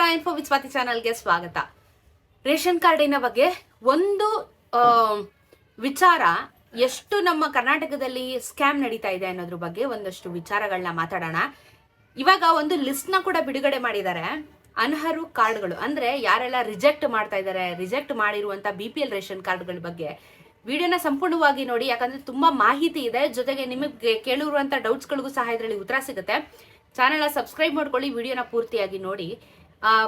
ನಮಸ್ಕಾರ info with Swati ಚಾನಲ್ಗೆ ಸ್ವಾಗತ. ರೇಷನ್ ಕಾರ್ಡಿನ ಬಗ್ಗೆ ಒಂದು ವಿಚಾರ ಎಷ್ಟು ನಮ್ಮ ಕರ್ನಾಟಕದಲ್ಲಿ ಸ್ಕ್ಯಾಮ್ ನಡೀತಾ ಇದೆ ಅನ್ನೋದ್ರ ಬಗ್ಗೆ ಒಂದಷ್ಟು ವಿಚಾರಗಳನ್ನ ಮಾತಾಡೋಣ. ಇವಾಗ ಒಂದು ಲಿಸ್ಟ್ನ ಕೂಡ ಬಿಡುಗಡೆ ಮಾಡಿದ್ದಾರೆ. ಅನರ್ಹರು ಕಾರ್ಡ್ಗಳು, ಅಂದ್ರೆ ಯಾರೆಲ್ಲ ರಿಜೆಕ್ಟ್ ಮಾಡ್ತಾ ಇದ್ದಾರೆ ರಿಜೆಕ್ಟ್ ಮಾಡಿರುವಂತ ಬಿ ಪಿ ಎಲ್ ರೇಷನ್ ಕಾರ್ಡ್ಗಳ ಬಗ್ಗೆ ವಿಡಿಯೋನ ಸಂಪೂರ್ಣವಾಗಿ ನೋಡಿ, ಯಾಕಂದ್ರೆ ತುಂಬಾ ಮಾಹಿತಿ ಇದೆ. ಜೊತೆಗೆ ನಿಮಗೆ ಕೇಳಿರುವಂತ ಡೌಟ್ಸ್ಗಳಿಗೂ ಸಹ ಇದರಲ್ಲಿ ಉತ್ತರ ಸಿಗುತ್ತೆ. ಚಾನೆಲ್ನ ಸಬ್ಸ್ಕ್ರೈಬ್ ಮಾಡ್ಕೊಳ್ಳಿ, ವಿಡಿಯೋನ ಪೂರ್ತಿಯಾಗಿ ನೋಡಿ.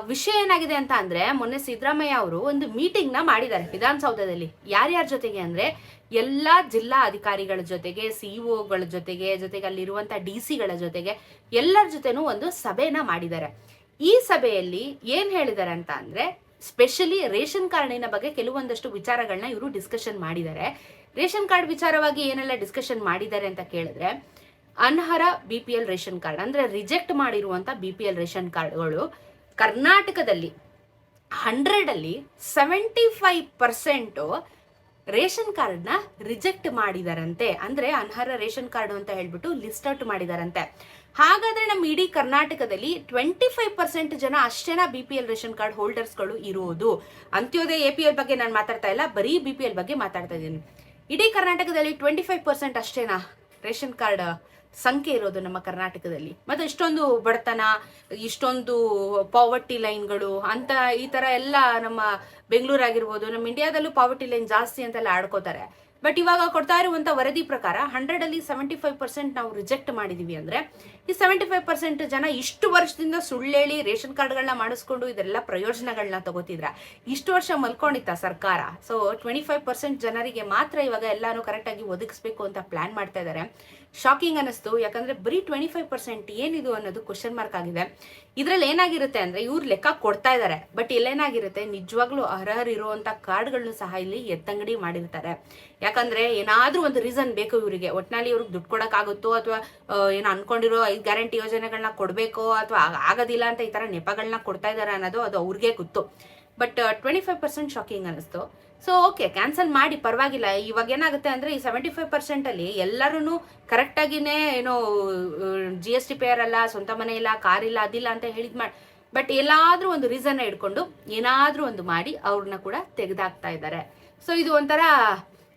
ವಿಷಯ ಏನಾಗಿದೆ ಅಂತ ಅಂದ್ರೆ, ಮೊನ್ನೆ ಸಿದ್ದರಾಮಯ್ಯ ಅವರು ಒಂದು ಮೀಟಿಂಗ್ನ ಮಾಡಿದ್ದಾರೆ ವಿಧಾನಸೌಧದಲ್ಲಿ. ಯಾರ್ಯಾರ ಜೊತೆಗೆ ಅಂದ್ರೆ, ಎಲ್ಲಾ ಜಿಲ್ಲಾ ಅಧಿಕಾರಿಗಳ ಜೊತೆಗೆ ಸಿಇಒಗಳ ಜೊತೆಗೆ ಜೊತೆಗೆ ಅಲ್ಲಿರುವಂತ ಡಿ ಸಿಗಳ ಜೊತೆಗೆ ಎಲ್ಲರ ಜೊತೆನೂ ಒಂದು ಸಭೆನ ಮಾಡಿದ್ದಾರೆ. ಈ ಸಭೆಯಲ್ಲಿ ಏನ್ ಹೇಳಿದ್ದಾರೆ ಅಂತ ಅಂದ್ರೆ ಸ್ಪೆಷಲಿ ರೇಷನ್ ಕಾರ್ಡಿನ ಬಗ್ಗೆ ಕೆಲವೊಂದಷ್ಟು ವಿಚಾರಗಳನ್ನ ಇವರು ಡಿಸ್ಕಷನ್ ಮಾಡಿದ್ದಾರೆ. ರೇಷನ್ ಕಾರ್ಡ್ ವಿಚಾರವಾಗಿ ಏನೆಲ್ಲ ಡಿಸ್ಕಷನ್ ಮಾಡಿದ್ದಾರೆ ಅಂತ ಕೇಳಿದ್ರೆ, ಅನರ್ಹ B P L ration card ಅಂದ್ರೆ ರಿಜೆಕ್ಟ್ ಮಾಡಿರುವಂತ ಬಿ ಪಿ ಎಲ್ ರೇಷನ್ ಕಾರ್ಡ್ಗಳು ಕರ್ನಾಟಕದಲ್ಲಿ ಹಂಡ್ರೆಡ್ ಅಲ್ಲಿ ಸೆವೆಂಟಿ ಫೈವ್ ಪರ್ಸೆಂಟು ರೇಷನ್ ಕಾರ್ಡ್ನ ರಿಜೆಕ್ಟ್ ಮಾಡಿದಾರಂತೆ. ಅಂದ್ರೆ ಅನರ್ಹ ರೇಷನ್ ಕಾರ್ಡ್ ಅಂತ ಹೇಳ್ಬಿಟ್ಟು ಲಿಸ್ಟ್ ಔಟ್ ಮಾಡಿದಾರಂತೆ. ಹಾಗಾದ್ರೆ ನಮ್ಮ ಇಡೀ ಕರ್ನಾಟಕದಲ್ಲಿ ಟ್ವೆಂಟಿ ಫೈವ್ ಪರ್ಸೆಂಟ್ ಜನ ಅಷ್ಟೇನಾ B P L ration card ಹೋಲ್ಡರ್ಸ್ಗಳು ಇರುವುದು ಅಂತ್ಯೋದಯ ಎ ಪಿ ಎಲ್ ಬಗ್ಗೆ ನಾನು ಮಾತಾಡ್ತಾ ಇಲ್ಲ, ಬರೀ ಬಿ ಪಿ ಎಲ್ ಬಗ್ಗೆ ಮಾತಾಡ್ತಾ ಇದ್ದೀನಿ. ಇಡೀ ಕರ್ನಾಟಕದಲ್ಲಿ ಟ್ವೆಂಟಿ ಫೈವ್ ಪರ್ಸೆಂಟ್ ಅಷ್ಟೇನಾ ರೇಷನ್ ಕಾರ್ಡ್ ಸಂಖ್ಯೆ ಇರೋದು ನಮ್ಮ ಕರ್ನಾಟಕದಲ್ಲಿ. ಮತ್ತೆ ಇಷ್ಟೊಂದು ಬಡತನ, ಇಷ್ಟೊಂದು ಪಾವರ್ಟಿ ಲೈನ್ಗಳು ಅಂತ ಈ ತರ ಎಲ್ಲ ನಮ್ಮ ಬೆಂಗಳೂರಾಗಿರ್ಬೋದು, ನಮ್ಮ ಇಂಡಿಯಾದಲ್ಲೂ ಪಾವರ್ಟಿ ಲೈನ್ ಜಾಸ್ತಿ ಅಂತೆಲ್ಲ ಆಡ್ಕೋತಾರೆ. ಬಟ್ ಇವಾಗ ಕೊಡ್ತಾ ಇರುವಂತ ವರದಿ ಪ್ರಕಾರ ಹಂಡ್ರೆಡ್ ಅಲ್ಲಿ ಸೆವೆಂಟಿ ಫೈವ್ ಪರ್ಸೆಂಟ್ ನಾವು ರಿಜೆಕ್ಟ್ ಮಾಡಿದೀವಿ ಅಂದ್ರೆ, ಈ ಸೆವೆಂಟಿ ಫೈವ್ ಪರ್ಸೆಂಟ್ ಜನ ಇಷ್ಟು ವರ್ಷದಿಂದ ಸುಳ್ಳೇಳಿ ರೇಷನ್ ಕಾರ್ಡ್ಗಳನ್ನ ಮಾಡಿಸ್ಕೊಂಡು ಇದೆಲ್ಲ ಪ್ರಯೋಜನಗಳನ್ನ ತಗೋತಿದ್ರ. ಇಷ್ಟು ವರ್ಷ ಮಲ್ಕೊಂಡಿತ್ತ ಸರ್ಕಾರ. ಸೊ ಟ್ವೆಂಟಿ ಫೈವ್ ಪರ್ಸೆಂಟ್ ಜನರಿಗೆ ಮಾತ್ರ ಇವಾಗ ಎಲ್ಲಾನು ಕರೆಕ್ಟ್ ಆಗಿ ಒದಗಿಸ್ಬೇಕು ಅಂತ ಪ್ಲಾನ್ ಮಾಡ್ತಾ ಇದ್ದಾರೆ ಶಾಕಿಂಗ್ ಅನ್ನಿಸ್ತು. ಯಾಕಂದ್ರೆ ಬರೀ ಟ್ವೆಂಟಿ ಫೈವ್ ಪರ್ಸೆಂಟ್ ಏನಿದು ಅನ್ನೋದು ಕ್ವಶನ್ ಮಾರ್ಕ್ ಆಗಿದೆ. ಇದ್ರಲ್ಲಿ ಏನಾಗಿರುತ್ತೆ ಅಂದ್ರೆ ಇವ್ರು ಲೆಕ್ಕ ಕೊಡ್ತಾ ಇದ್ದಾರೆ ಬಟ್ ಇಲ್ಲೇನಾಗಿರುತ್ತೆ? ನಿಜವಾಗ್ಲೂ ಅರ್ಹರಿರುವಂತ ಕಾರ್ಡ್ಗಳನ್ನು ಸಹ ಇಲ್ಲಿ ಎತ್ತಂಗಡಿ ಮಾಡಿರ್ತಾರೆ. ಯಾಕಂದ್ರೆ ಏನಾದ್ರೂ ಒಂದು ರೀಸನ್ ಬೇಕು ಇವರಿಗೆ. ಒಟ್ನಲ್ಲಿ ಇವ್ರಿಗೆ ದುಡ್ಡು ಕೊಡಕ್ಕಾಗುತ್ತೋ ಅಥವಾ ಏನು ಅನ್ಕೊಂಡಿರೋ ಐದು ಗ್ಯಾರಂಟಿ ಯೋಜನೆಗಳನ್ನ ಕೊಡ್ಬೇಕೋ ಅಥವಾ ಆಗೋದಿಲ್ಲ ಅಂತ ಈ ತರ ನೆಪಗಳನ್ನ ಕೊಡ್ತಾ ಇದ್ದಾರೆ ಅನ್ನೋದು ಅದು ಅವ್ರಿಗೆ ಗೊತ್ತು. But twenty five percent shocking ಅನಿಸ್ತು ಸೊ ಓಕೆ ಕ್ಯಾನ್ಸಲ್ ಮಾಡಿ, ಪರವಾಗಿಲ್ಲ. ಇವಾಗ ಏನಾಗುತ್ತೆ ಅಂದ್ರೆ, ಈ ಸೆವೆಂಟಿ ಫೈವ್ ಪರ್ಸೆಂಟ್ ಅಲ್ಲಿ ಎಲ್ಲರೂ ಕರೆಕ್ಟ್ ಆಗಿನೇ, ಏನೋ ಜಿ ಎಸ್ ಟಿ ಪೇಯರ್ ಅಲ್ಲ, ಸ್ವಂತ ಮನೆ ಇಲ್ಲ, ಕಾರ್ ಇಲ್ಲ, ಅದಿಲ್ಲ ಅಂತ ಹೇಳಿದ್ ಮಾಡಿ ಬಟ್ ಎಲ್ಲಾದ್ರೂ ಒಂದು ರೀಸನ್ ಇಟ್ಕೊಂಡು ಏನಾದ್ರೂ ಒಂದು ಮಾಡಿ ಅವ್ರನ್ನ ಕೂಡ ತೆಗೆದಾಕ್ತಾ ಇದ್ದಾರೆ ಸೊ ಇದು ಒಂಥರ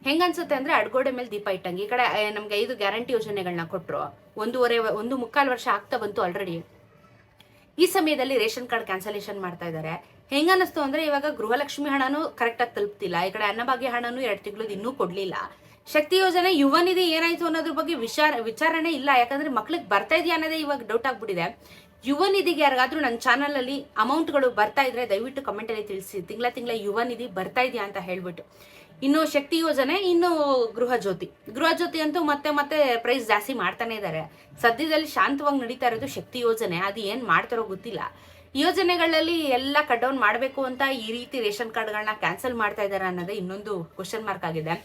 ಹೆಂಗನ್ಸುತ್ತೆ ಅಂದ್ರೆ, ಅಡ್ಗೋಡೆ ಮೇಲೆ ದೀಪ ಇಟ್ಟಂಗೆ. ಈ ಕಡೆ ನಮ್ಗೆ ಐದು ಗ್ಯಾರಂಟಿ ಯೋಜನೆಗಳನ್ನ ಕೊಟ್ಟರು ಒಂದೂವರೆ, ಒಂದು ಮುಕ್ಕಾಲು ವರ್ಷ ಆಗ್ತಾ ಬಂತು ಆಲ್ರೆಡಿ ಈ ಸಮಯದಲ್ಲಿ ರೇಷನ್ ಕಾರ್ಡ್ ಕ್ಯಾನ್ಸಲೇಷನ್ ಮಾಡ್ತಾ ಇದ್ದಾರೆ. ಹೆಂಗನ್ನಿಸ್ತು ಅಂದ್ರೆ ಇವಾಗ ಗೃಹಲಕ್ಷ್ಮಿ ಹಣನೂ ಕರೆಕ್ಟ್ ಆಗಿ ತಲುಪ್ತಿಲ್ಲ. ಈ ಕಡೆ ಅನ್ನಭಾಗ್ಯ ಹಣನೂ ಎರಡು ತಿಂಗಳು ಇನ್ನೂ ಕೊಡ್ಲಿಲ್ಲ. ಶಕ್ತಿ ಯೋಜನೆ ಯುವ ನಿಧಿ ಏನಾಯ್ತು ಅನ್ನೋದ್ರ ಬಗ್ಗೆ ವಿಚಾರ ವಿಚಾರಣೆ ಇಲ್ಲ. ಯಾಕಂದ್ರೆ ಮಕ್ಳಿಗೆ ಬರ್ತಾ ಇದೆಯಾ ಅನ್ನೋದೇ ಇವಾಗ ಡೌಟ್ ಆಗ್ಬಿಟ್ಟಿದೆ. ಯುವ ನಿಧಿಗೆ ಯಾರಿಗಾದ್ರೂ ನನ್ನ ಚಾನಲಲ್ಲಿ ಅಮೌಂಟ್ಗಳು ಬರ್ತಾ ಇದ್ರೆ ದಯವಿಟ್ಟು ಕಮೆಂಟ್ ಅಲ್ಲಿ ತಿಳಿಸಿ. ತಿಂಗಳ ತಿಂಗಳ ಯುವ ನಿಧಿ ಬರ್ತಾ ಇದೆಯಾ ಅಂತ ಹೇಳ್ಬಿಟ್ಟು. ಇನ್ನು ಶಕ್ತಿ ಯೋಜನೆ, ಇನ್ನು ಗೃಹ ಜ್ಯೋತಿ. ಗೃಹ ಜ್ಯೋತಿ ಅಂತೂ ಮತ್ತೆ ಮತ್ತೆ ಪ್ರೈಸ್ ಜಾಸ್ತಿ ಮಾಡ್ತಾನೆ ಇದ್ದಾರೆ ಸದ್ಯದಲ್ಲಿ ಶಾಂತವಾಗಿ ನಡೀತಾ ಇರೋದು ಶಕ್ತಿ ಯೋಜನೆ. ಅದು ಏನ್ ಮಾಡ್ತಾರೋ ಗೊತ್ತಿಲ್ಲ. ಯೋಜನೆಗಳಲ್ಲಿ ಎಲ್ಲ ಕಟ್ ಡೌನ್ ಮಾಡಬೇಕು ಅಂತ ಈ ರೀತಿ ರೇಷನ್ ಕಾರ್ಡ್ಗಳನ್ನ ಕ್ಯಾನ್ಸಲ್ ಮಾಡ್ತಾ ಇದ್ದಾರೆ ಅನ್ನೋದೇ ಇನ್ನೊಂದು ಕ್ವಶನ್ ಮಾರ್ಕ್ ಆಗಿದೆ.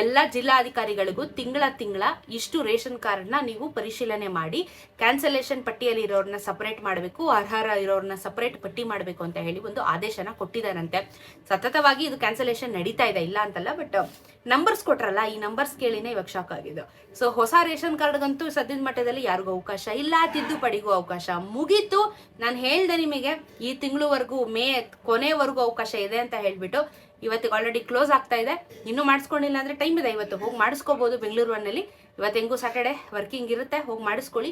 ಎಲ್ಲ ಜಿಲ್ಲಾಧಿಕಾರಿಗಳಿಗೂ ತಿಂಗಳ ತಿಂಗಳ ಇಷ್ಟು ರೇಷನ್ ಕಾರ್ಡ್ನ ನೀವು ಪರಿಶೀಲನೆ ಮಾಡಿ ಕ್ಯಾನ್ಸಲೇಷನ್ ಪಟ್ಟಿಯಲ್ಲಿ ಇರೋರನ್ನ ಸಪರೇಟ್ ಮಾಡಬೇಕು, ಅರ್ಹರ ಇರೋರನ್ನ ಸಪರೇಟ್ ಪಟ್ಟಿ ಮಾಡಬೇಕು ಅಂತ ಹೇಳಿ ಒಂದು ಆದೇಶನ ಕೊಟ್ಟಿದ್ದಾರಂತೆ ಸತತವಾಗಿ ಇದು ಕ್ಯಾನ್ಸಲೇಷನ್ ನಡೀತಾ ಇದೆ, ಇಲ್ಲ ಅಂತಲ್ಲ ಬಟ್ ನಂಬರ್ಸ್ ಕೊಟ್ರಲ್ಲ, ಈ ನಂಬರ್ಸ್ ಕೇಳಿನೇ ಇವಾಗ ಶಾಕ್ ಆಗಿದ್ದು. ಸೊ ಹೊಸ ರೇಷನ್ ಕಾರ್ಡ್ಗಂತೂ ಸದ್ಯದ ಮಟ್ಟದಲ್ಲಿ ಯಾರಿಗೂ ಅವಕಾಶ ಇಲ್ಲ, ತಿದ್ದುಪಡಿಗೂ ಅವಕಾಶ ಮುಗೀತು. ನಾನು ಹೇಳ್ದೆ ನಿಮಗೆ ಈ ತಿಂಗಳವರೆಗೂ, ಮೇ ಕೊನೆವರೆಗೂ ಅವಕಾಶ ಇದೆ ಅಂತ ಹೇಳಿಬಿಟ್ಟು ಇವತ್ತಿಗೆ ಆಲ್ರೆಡಿ ಕ್ಲೋಸ್ ಆಗ್ತಾ ಇದೆ. ಇನ್ನೂ ಮಾಡಿಸ್ಕೊಂಡಿಲ್ಲ ಅಂದರೆ ಟೈಮ್ ಇದೆ ಇವತ್ತು. ಹೋಗಿ ಮಾಡಿಸ್ಕೋಬೋದು ಬೆಂಗಳೂರು ಒನ್ನಲ್ಲಿ ಇವತ್ತು ಹೆಂಗೂ ಸ್ಯಾಟರ್ಡೆ ವರ್ಕಿಂಗ್ ಇರುತ್ತೆ. ಹೋಗಿ ಮಾಡಿಸ್ಕೊಳ್ಳಿ.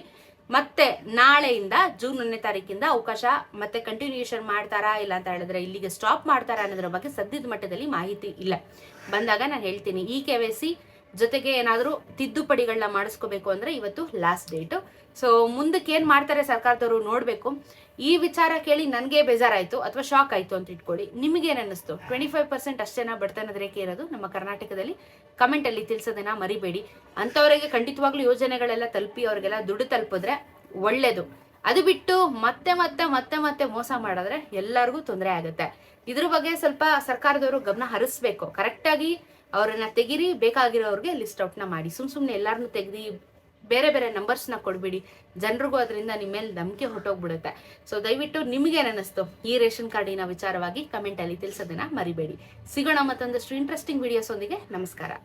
ಮತ್ತೆ ನಾಳೆಯಿಂದ ಜೂನ್ ಒಂದನೇ ತಾರೀಕಿಂದ ಅವಕಾಶ ಮತ್ತೆ ಕಂಟಿನ್ಯೂಷನ್ ಮಾಡ್ತಾರಾ ಇಲ್ಲ ಅಂತ ಹೇಳಿದ್ರೆ ಇಲ್ಲಿಗೆ ಸ್ಟಾಪ್ ಮಾಡ್ತಾರಾ ಅನ್ನೋದ್ರ ಬಗ್ಗೆ ಸದ್ಯದ ಮಟ್ಟದಲ್ಲಿ ಮಾಹಿತಿ ಇಲ್ಲ. ಬಂದಾಗ ನಾನು ಹೇಳ್ತೀನಿ. ಈ ಕೆ ವೈ ಸಿ ಜೊತೆಗೆ ಏನಾದರೂ ತಿದ್ದುಪಡಿಗಳನ್ನ ಮಾಡಿಸ್ಕೋಬೇಕು ಅಂದ್ರೆ ಇವತ್ತು ಲಾಸ್ಟ್ ಡೇಟು ಸೊ ಮುಂದಕ್ಕೆ ಏನು ಮಾಡ್ತಾರೆ ಸರ್ಕಾರದವರು ನೋಡಬೇಕು. ಈ ವಿಚಾರ ಕೇಳಿ ನನಗೆ ಬೇಜಾರಾಯಿತು ಅಥವಾ ಶಾಕ್ ಆಯ್ತು ಅಂತ ಇಟ್ಕೊಳ್ಳಿ. ನಿಮಗೇನು ಅನ್ನಿಸ್ತು? ಟ್ವೆಂಟಿ ಫೈವ್ ಪರ್ಸೆಂಟ್ ಅಷ್ಟೇನ ಬಡತನದ ರೇಖೆ ಇರೋದು ನಮ್ಮ ಕರ್ನಾಟಕದಲ್ಲಿ? ಕಮೆಂಟಲ್ಲಿ ತಿಳಿಸೋದನ್ನ ಮರಿಬೇಡಿ. ಅಂಥವರಿಗೆ ಖಂಡಿತವಾಗ್ಲೂ ಯೋಜನೆಗಳೆಲ್ಲ ತಲುಪಿ ಅವ್ರಿಗೆಲ್ಲ ದುಡ್ಡು ತಲುಪಿದ್ರೆ ಒಳ್ಳೇದು. ಅದು ಬಿಟ್ಟು ಮತ್ತೆ ಮತ್ತೆ ಮತ್ತೆ ಮತ್ತೆ ಮೋಸ ಮಾಡಿದ್ರೆ ಎಲ್ಲರಿಗೂ ತೊಂದರೆ ಆಗುತ್ತೆ. ಇದ್ರ ಬಗ್ಗೆ ಸ್ವಲ್ಪ ಸರ್ಕಾರದವರು ಗಮನ ಹರಿಸ್ಬೇಕು. ಕರೆಕ್ಟಾಗಿ ಅವರನ್ನ ತೆಗಿರಿ, ಬೇಕಾಗಿರೋರಿಗೆ ಲಿಸ್ಟ್ ಔಟ್ನ ಮಾಡಿ. ಸುಮ್ ಸುಮ್ಮನೆ ಎಲ್ಲಾರನ್ನು ತೆಗ್ದು, ಬೇರೆ ಬೇರೆ ನಂಬರ್ಸ್ನ ಕೊಡ್ಬಿಡಿ. ಜನರಿಗೂ ಅದರಿಂದ ನಿಮ್ಮ ಮೇಲೆ ನಂಬಿಕೆ ಹೊಟ್ಟೋಗ್ಬಿಡುತ್ತೆ ಸೊ ದಯವಿಟ್ಟು ನಿಮಗೇನಿಸ್ತು ಈ ರೇಷನ್ ಕಾರ್ಡಿನ ವಿಚಾರವಾಗಿ ಕಮೆಂಟಲ್ಲಿ ತಿಳಿಸೋದನ್ನ ಮರಿಬೇಡಿ. ಸಿಗೋಣ ಮತ್ತೊಂದಷ್ಟು ಇಂಟ್ರೆಸ್ಟಿಂಗ್ ವಿಡಿಯೋಸ್ ಒಂದಿಗೆ ನಮಸ್ಕಾರ.